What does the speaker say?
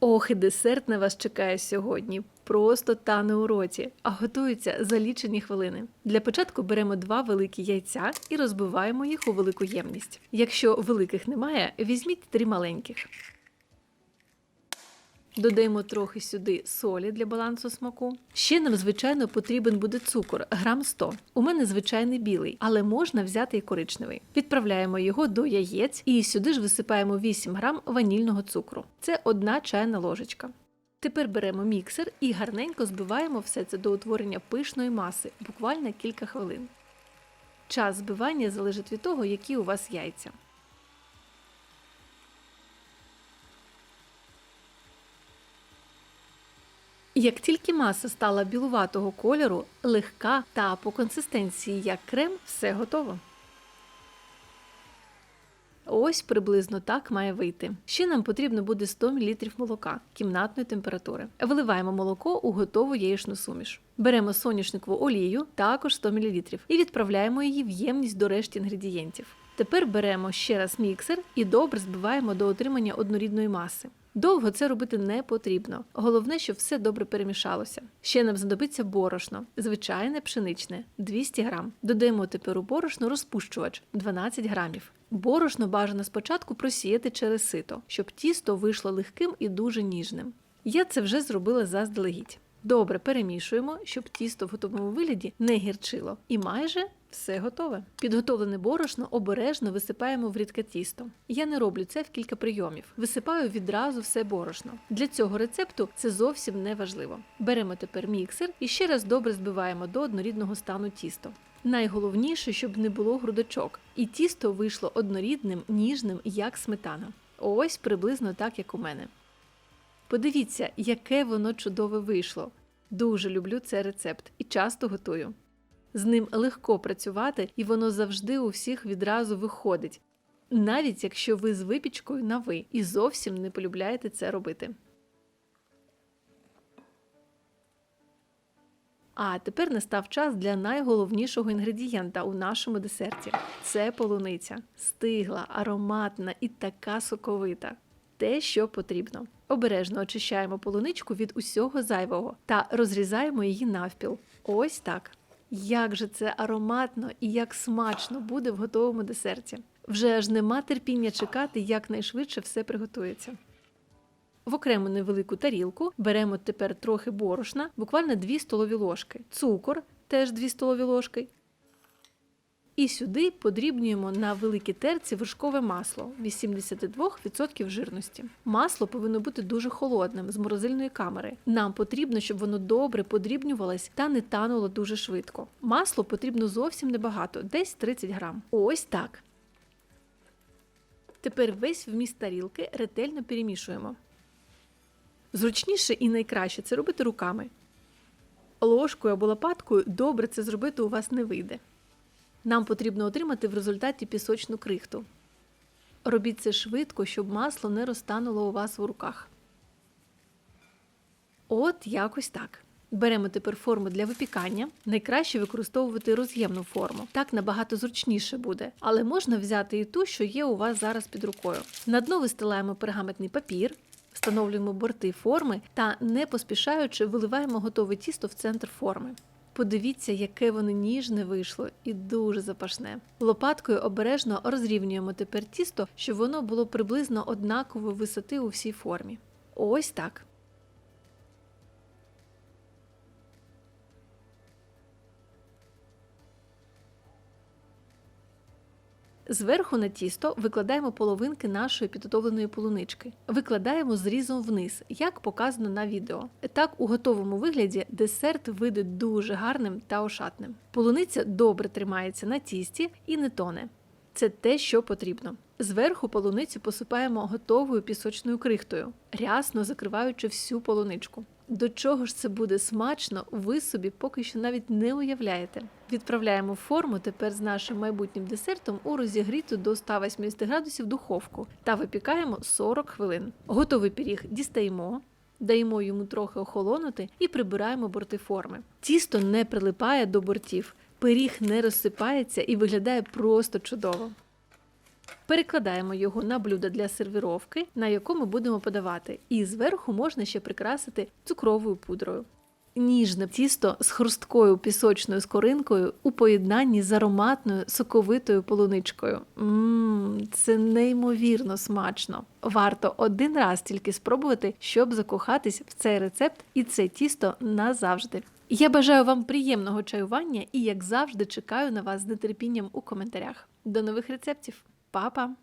Ох, і десерт на вас чекає сьогодні. Просто тане у роті, а готується за лічені хвилини. Для початку беремо два великі яйця і розбиваємо їх у велику ємність. Якщо великих немає, візьміть три маленьких. Додаємо трохи сюди солі для балансу смаку. Ще нам, звичайно, потрібен буде цукор, грам 100. У мене звичайний білий, але можна взяти і коричневий. Відправляємо його до яєць і сюди ж висипаємо 8 грам ванільного цукру. Це одна чайна ложечка. Тепер беремо міксер і гарненько збиваємо все це до утворення пишної маси, буквально кілька хвилин. Час збивання залежить від того, які у вас яйця. Як тільки маса стала білуватого кольору, легка та по консистенції як крем, все готово. Ось приблизно так має вийти. Ще нам потрібно буде 100 мл молока кімнатної температури. Виливаємо молоко у готову яєчну суміш. Беремо соняшникову олію, також 100 мл, і відправляємо її в ємність до решті інгредієнтів. Тепер беремо ще раз міксер і добре збиваємо до отримання однорідної маси. Довго це робити не потрібно. Головне, щоб все добре перемішалося. Ще нам знадобиться борошно, звичайне пшеничне 200 грам. Додаємо тепер у борошно розпущувач 12 грамів. Борошно бажано спочатку просіяти через сито, щоб тісто вийшло легким і дуже ніжним. Я це вже зробила заздалегідь. Добре перемішуємо, щоб тісто в готовому вигляді не гірчило. І майже все готове. Підготовлене борошно обережно висипаємо в рідке тісто. Я не роблю це в кілька прийомів. Висипаю відразу все борошно. Для цього рецепту це зовсім не важливо. Беремо тепер міксер і ще раз добре збиваємо до однорідного стану тісто. Найголовніше, щоб не було грудочок, і тісто вийшло однорідним, ніжним, як сметана. Ось приблизно так, як у мене. Подивіться, яке воно чудове вийшло. Дуже люблю цей рецепт і часто готую. З ним легко працювати, і воно завжди у всіх відразу виходить, навіть якщо ви з випічкою на ви і зовсім не полюбляєте це робити. А тепер настав час для найголовнішого інгредієнта у нашому десерті це полуниця. Стигла, ароматна і така соковита. Те, що потрібно. Обережно очищаємо полуничку від усього зайвого та розрізаємо її навпіл. Ось так. Як же це ароматно і як смачно буде в готовому десерті. Вже аж нема терпіння чекати, як найшвидше все приготується. В окрему невелику тарілку беремо тепер трохи борошна, буквально 2 столові ложки, цукор теж 2 столові ложки. І сюди подрібнюємо на великій терці вершкове масло 82% жирності. Масло повинно бути дуже холодним з морозильної камери. Нам потрібно, щоб воно добре подрібнювалось та не тануло дуже швидко. Масло потрібно зовсім небагато, десь 30 грам. Ось так. Тепер весь вміст тарілки ретельно перемішуємо. Зручніше і найкраще це робити руками. Ложкою або лопаткою добре це зробити у вас не вийде. Нам потрібно отримати в результаті пісочну крихту. Робіть це швидко, щоб масло не розтануло у вас в руках. От якось так. Беремо тепер форму для випікання. Найкраще використовувати роз'ємну форму. Так набагато зручніше буде, але можна взяти і ту, що є у вас зараз під рукою. На дно вистилаємо пергаментний папір, встановлюємо борти форми та, не поспішаючи, виливаємо готове тісто в центр форми. Подивіться, яке воно ніжне вийшло і дуже запашне. Лопаткою обережно розрівнюємо тепер тісто, щоб воно було приблизно однакової висоти у всій формі. Ось так. Зверху на тісто викладаємо половинки нашої підготовленої полунички. Викладаємо зрізом вниз, як показано на відео. Так, у готовому вигляді десерт вийде дуже гарним та ошатним. Полуниця добре тримається на тісті і не тоне. Це те, що потрібно. Зверху полуницю посипаємо готовою пісочною крихтою, рясно закриваючи всю полуничку. До чого ж це буде смачно, ви собі поки що навіть не уявляєте. Відправляємо форму тепер з нашим майбутнім десертом у розігріту до 180 градусів духовку та випікаємо 40 хвилин. Готовий пиріг дістаємо. Даємо йому трохи охолонути і прибираємо борти форми. Тісто не прилипає до бортів, пиріг не розсипається і виглядає просто чудово. Перекладаємо його на блюдо для сервіровки, на якому будемо подавати. І зверху можна ще прикрасити цукровою пудрою. Ніжне тісто з хрусткою пісочною скоринкою у поєднанні з ароматною соковитою полуничкою. Мм, це неймовірно смачно. Варто один раз тільки спробувати, щоб закохатись в цей рецепт і це тісто назавжди. Я бажаю вам приємного чаювання і, як завжди, чекаю на вас з нетерпінням у коментарях. До нових рецептів. Papa. Pa.